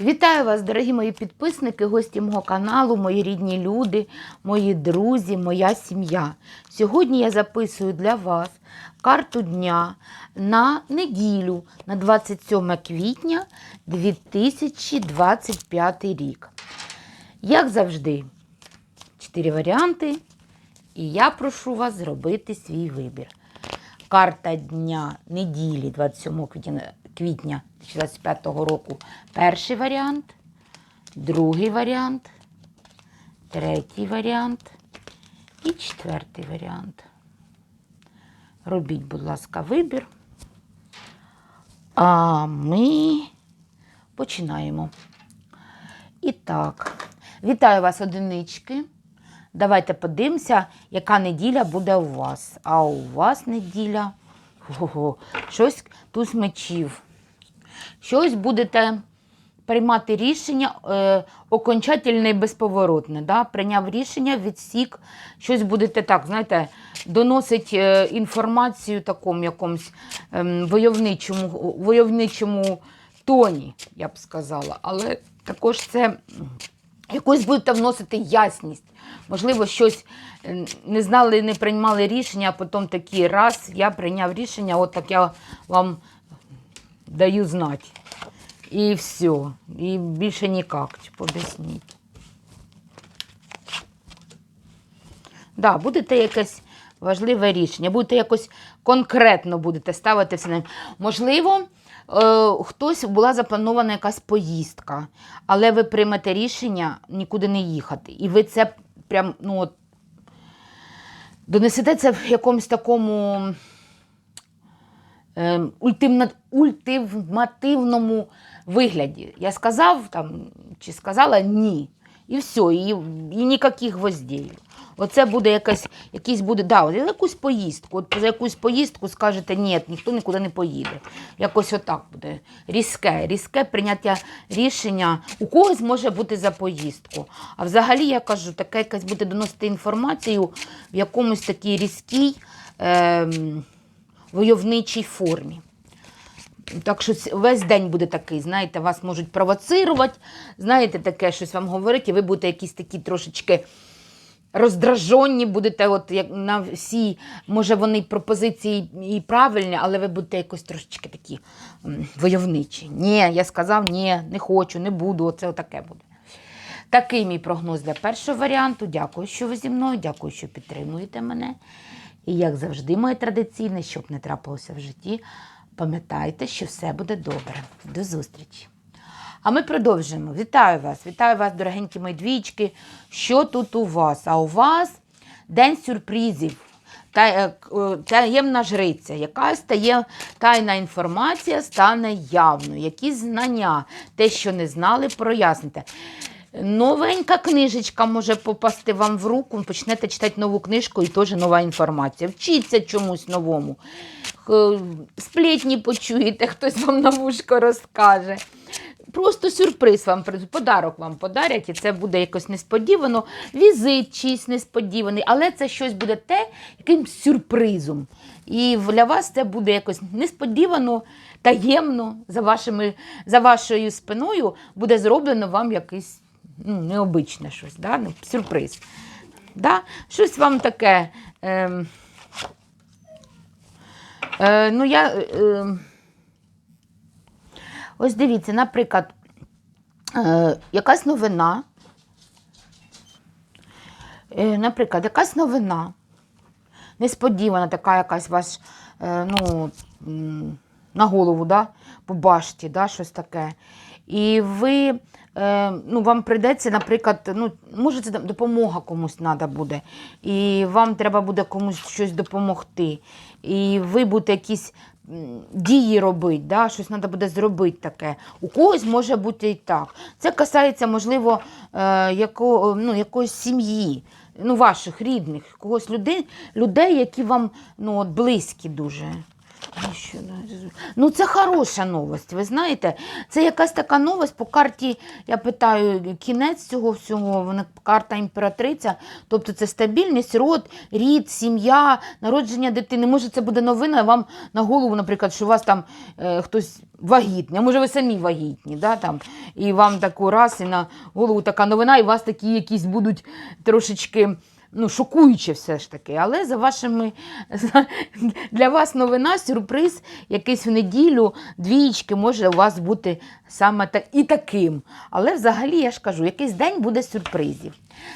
Вітаю вас, дорогі мої підписники, гості мого каналу, мої рідні люди, мої друзі, моя сім'я. Сьогодні я записую для вас карту дня на неділю, на 27 квітня 2025 рік. Як завжди, чотири варіанти, і я прошу вас зробити свій вибір. Карта дня неділі 27 квітня, квітня 2025 року. Перший варіант, другий варіант, третій варіант і четвертий варіант. Робіть, будь ласка, вибір. А ми починаємо. І так, вітаю вас, одинички. Давайте подивимося, яка неділя буде у вас. А у вас неділя. Ого, щось туз мечів. Щось будете приймати рішення е, окончательне і безповоротне. Да? Прийняв рішення, відсік, щось будете так, знаєте, доносить е, інформацію такому якомусь ем, войовничому, войовничому тоні, я б сказала. Але також це якось будете вносити ясність. Можливо, щось е, не знали, не приймали рішення, а потім такий раз я прийняв рішення, от так я вам даю знати. І все. І більше ніяк. Поясніть. Да, будете якесь важливе рішення, будете якось конкретно будете ставити все. Можливо, е, хтось була запланована якась поїздка, але ви приймете рішення нікуди не їхати. І ви це прям, ну, от, донесете це в якомусь такому ультимативному вигляді. Я сказав там, чи сказала ні. І все, і, і ніяких гвоздей. Оце буде якась, якийсь буде, да, якусь поїздку. От за якусь поїздку скажете, ні, ніхто нікуди не поїде. Якось отак буде. Різке, різке прийняття рішення. У когось може бути за поїздку. А взагалі, я кажу, таке якась буде доносити інформацію в якомусь такій різкій ем, войовничій формі. Так що весь день буде такий, знаєте, вас можуть провоцирувати, знаєте, таке щось вам говорить, і ви будете якісь такі трошечки роздражені, будете от як на всі, може вони пропозиції і правильні, але ви будете якось трошечки такі войовничі. Ні, я сказав, ні, не хочу, не буду, оце отаке буде. Такий мій прогноз для першого варіанту. Дякую, що ви зі мною, дякую, що підтримуєте мене. І як завжди, моє традиційне, щоб не трапилося в житті, пам'ятайте, що все буде добре. До зустрічі! А ми продовжуємо. Вітаю вас, вітаю вас, дорогенькі мої двічки. Що тут у вас? А у вас день сюрпризів. Е, е, таємна жриця, яка стає тайна інформація стане явною. Якісь знання, те, що не знали, проясните. Новенька книжечка може попасти вам в руку, почнете читати нову книжку і теж нова інформація. Вчіться чомусь новому. Сплетні почуєте, хтось вам на вушко розкаже. Просто сюрприз вам подарок вам подарять, і це буде якось несподівано. Візит чийсь несподіваний, але це щось буде те, якимсь сюрпризом. І для вас це буде якось несподівано, таємно за, вашими, за вашою спиною буде зроблено вам якийсь ну, необичне щось, да? ну, сюрприз. Да? Щось вам таке. Ем, е, ну, я, е, ем, ось дивіться, наприклад, е, якась новина. Е, наприклад, якась новина. Несподівана така якась ваш, е, ну, на голову, да? по башті, да? щось таке. І ви, е, ну, вам прийдеться, наприклад, ну, може, це допомога комусь треба буде. І вам треба буде комусь щось допомогти. І ви будете якісь дії робити, да? щось треба буде зробити таке. У когось може бути і так. Це касається, можливо, е, яко, ну, якоїсь сім'ї, ну, ваших рідних, когось людей, людей, які вам ну, от, близькі дуже. А Ну, це хороша новость. Ви знаєте, це якась така новость по карті. Я питаю, кінець цього всього, вона карта імператриця, тобто це стабільність, род, рід, сім'я, народження дитини. Може, це буде новина вам на голову, наприклад, що у вас там е, хтось вагітний, а може ви самі вагітні, да, там, і вам таку раз і на голову така новина, і у вас такі якісь будуть трошечки ну, шокуюче все ж таки. Але за вашими для вас новина, сюрприз, якийсь в неділю, двієчки може у вас бути саме так, і таким. Але взагалі я ж кажу, якийсь день буде сюрпризів.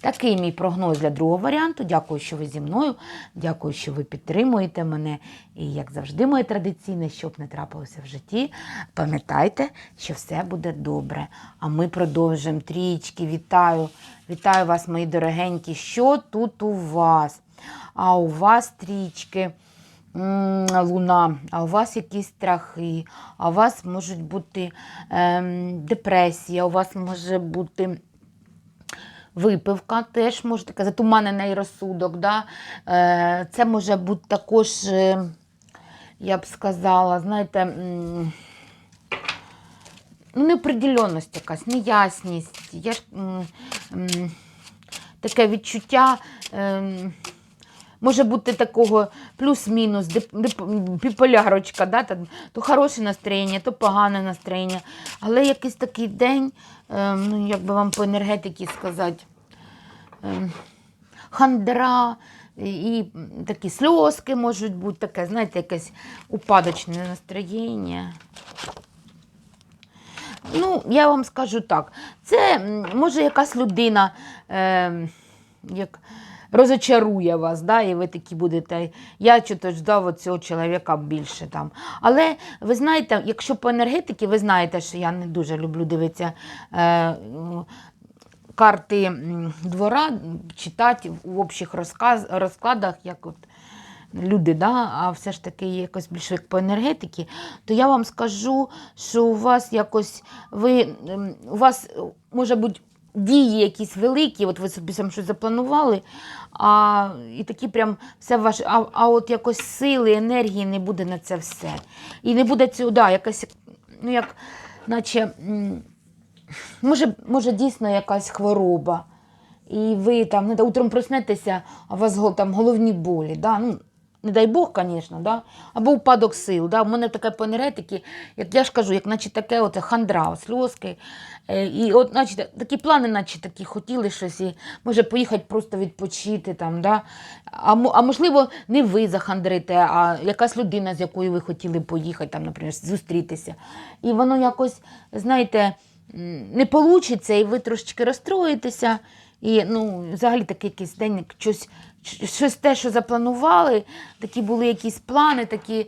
Такий мій прогноз для другого варіанту. Дякую, що ви зі мною. Дякую, що ви підтримуєте мене. І як завжди, моє традиційне, щоб не трапилося в житті, пам'ятайте, що все буде добре. А ми продовжуємо. Трічки, вітаю. Вітаю вас, мої дорогенькі. Що тут у вас? А у вас трічки. Луна, а у вас якісь страхи, а у вас можуть бути ем, депресія, у вас може бути випивка, теж може така затуманений розсудок. Да? Е, це може бути також, е, я б сказала, знаєте, ну, неопределенність якась, неясність. Я ж, таке відчуття. Може бути такого плюс-мінус, біполярочка, да? там, то хороше настроєння, то погане настроєння. Але якийсь такий день, ем, ну, як би вам по енергетиці сказати, ем, хандра і такі сльозки можуть бути, таке, знаєте, якесь упадочне настроєння. Ну, я вам скажу так, це може якась людина е, як розочарує вас, да, і ви такі будете. Я чого ждав цього чоловіка більше там. Але ви знаєте, якщо по енергетиці, ви знаєте, що я не дуже люблю дивитися. Е, Карти двора читати в общих розказ, розкладах, як от люди, да, а все ж таки якось більше як по енергетиці, то я вам скажу, що у вас якось ви у вас може бути дії якісь великі, от ви собі сам щось запланували, а і такі прям все ваше, а, а от якось сили, енергії не буде на це все. І не буде цього, да, якась, ну як, наче. Може, може дійсно якась хвороба, і ви там утром проснетеся, а у вас там головні болі. Да? Ну, не дай Бог, звісно, да? або упадок сил. Да? У мене таке по енергетиці, як я ж кажу, як наче таке от хандра, сльозки. Е, І от, наче, такі плани, наче такі хотіли щось, і може поїхати просто відпочити. Там, да? а, а можливо, не ви захандрите, а якась людина, з якою ви хотіли поїхати, там, наприклад, зустрітися. І воно якось, знаєте, не вийде, і ви трошечки розстроїтеся. І ну, взагалі такий якийсь день, щось, щось те, що запланували, такі були якісь плани, такі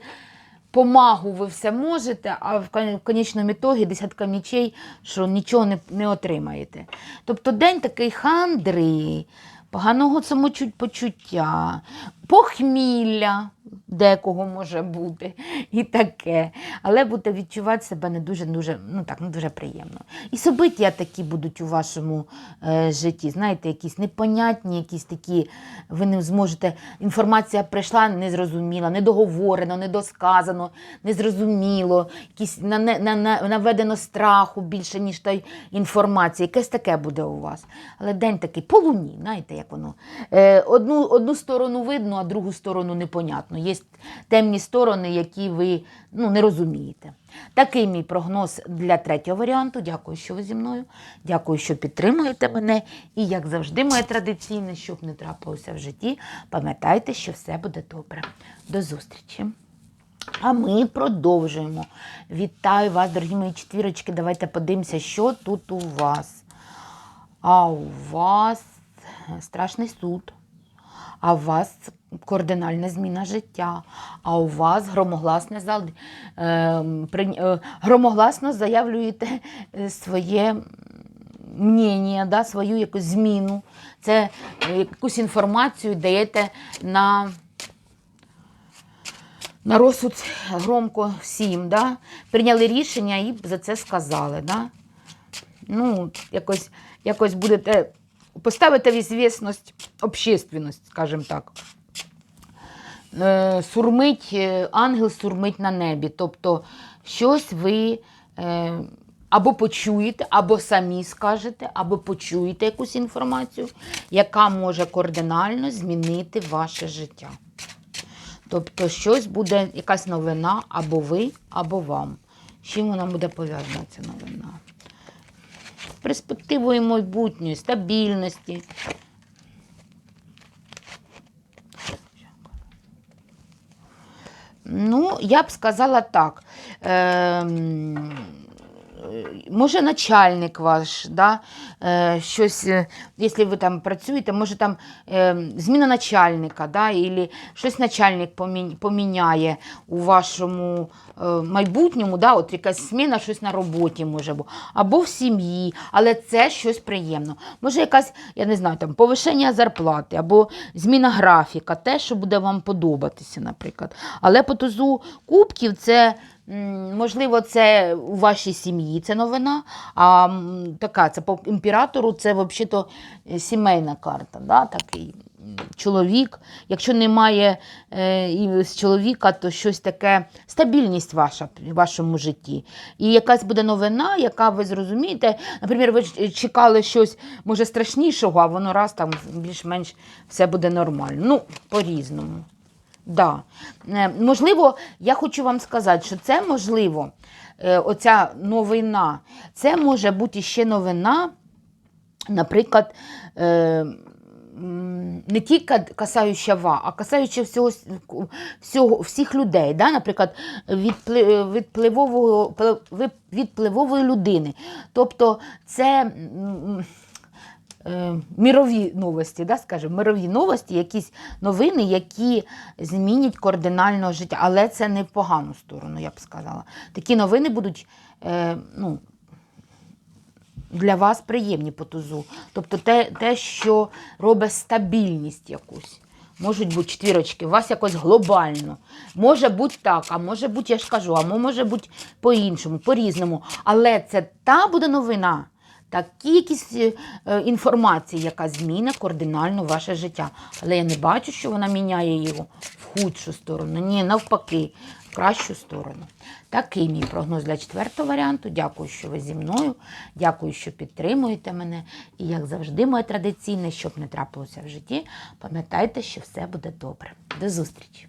помагу ви все можете, а в кон- конечному ітогі десятка мічей, що нічого не, не отримаєте. Тобто день такий хандри, поганого самочуття, похмілля декого може бути і таке. Але будете відчувати себе не дуже, дуже, ну так, не дуже приємно. І собиття такі будуть у вашому е, житті. Знаєте, якісь непонятні, якісь такі, ви не зможете. Інформація прийшла незрозуміла, недоговорено, недосказано, незрозуміло, якісь на, на, на, наведено страху більше, ніж той інформації. Якесь таке буде у вас. Але день такий по луні, знаєте, як воно. Е, одну, одну сторону видно, а другу сторону непонятно. Є темні сторони, які ви ну, не розумієте. Такий мій прогноз для третього варіанту. Дякую, що ви зі мною. Дякую, що підтримуєте мене. І, як завжди, моє традиційне, щоб не трапилося в житті, пам'ятайте, що все буде добре. До зустрічі! А ми продовжуємо. Вітаю вас, дорогі мої четвірочки. Давайте подивимося, що тут у вас. А у вас страшний суд. А у вас кардинальна зміна життя, а у вас громогласне е, при- е, громогласно заявлюєте е, своє мнення, да, свою якусь зміну. Це е, якусь інформацію даєте на на розсуд громко всім, да? прийняли рішення і за це сказали. Да? Ну, якось, якось будете поставити в ізвісність общественність, скажімо так. е, сурмить, е, ангел сурмить на небі. Тобто щось ви е, або почуєте, або самі скажете, або почуєте якусь інформацію, яка може кардинально змінити ваше життя. Тобто щось буде, якась новина або ви, або вам. З чим вона буде пов'язана, ця новина? Перспективою майбутньої, стабільності. Ну, я б сказала так. Е, Може, начальник ваш, да? е, щось, е, якщо ви там працюєте, може там е, зміна начальника, да? Ілі щось начальник поміняє у вашому е, майбутньому, да? От якась зміна, щось на роботі може бути, або в сім'ї, але це щось приємно. Може, якась, я не знаю, там повишення зарплати, або зміна графіка, те, що буде вам подобатися, наприклад. Але по тузу кубків це. Можливо, це у вашій сім'ї це новина, а така, це по імператору, це взагалі сімейна карта. Да? Такий чоловік. Якщо немає е, з чоловіка, то щось таке стабільність ваша в вашому житті. І якась буде новина, яка ви зрозумієте. Наприклад, ви чекали щось може страшнішого, а воно раз там більш-менш все буде нормально. Ну, по-різному. Да. Е, Можливо, я хочу вам сказати, що це можливо, е, оця новина, це може бути ще новина, наприклад, е, не тільки касаюча ва, а касаюча всього, всього, всіх людей. Да? Наприклад, відпливової людини. Тобто це. Е, мірові новості, да, скажімо, мирові новості, якісь новини, які змінять кардинально життя. Але це не в погану сторону, я б сказала. Такі новини будуть е, ну, для вас приємні по тузу. Тобто те, те, що робить стабільність якусь. Можуть бути четвірочки, у вас якось глобально. Може бути так, а може бути, я ж кажу, а може бути по-іншому, по-різному. Але це та буде новина, такі якісь е, е, інформації, яка зміни кардинально ваше життя. Але я не бачу, що вона міняє його в худшу сторону. Ні, навпаки, в кращу сторону. Такий мій прогноз для четвертого варіанту. Дякую, що ви зі мною. Дякую, що підтримуєте мене. І як завжди, моє традиційне, щоб не трапилося в житті, пам'ятайте, що все буде добре. До зустрічі!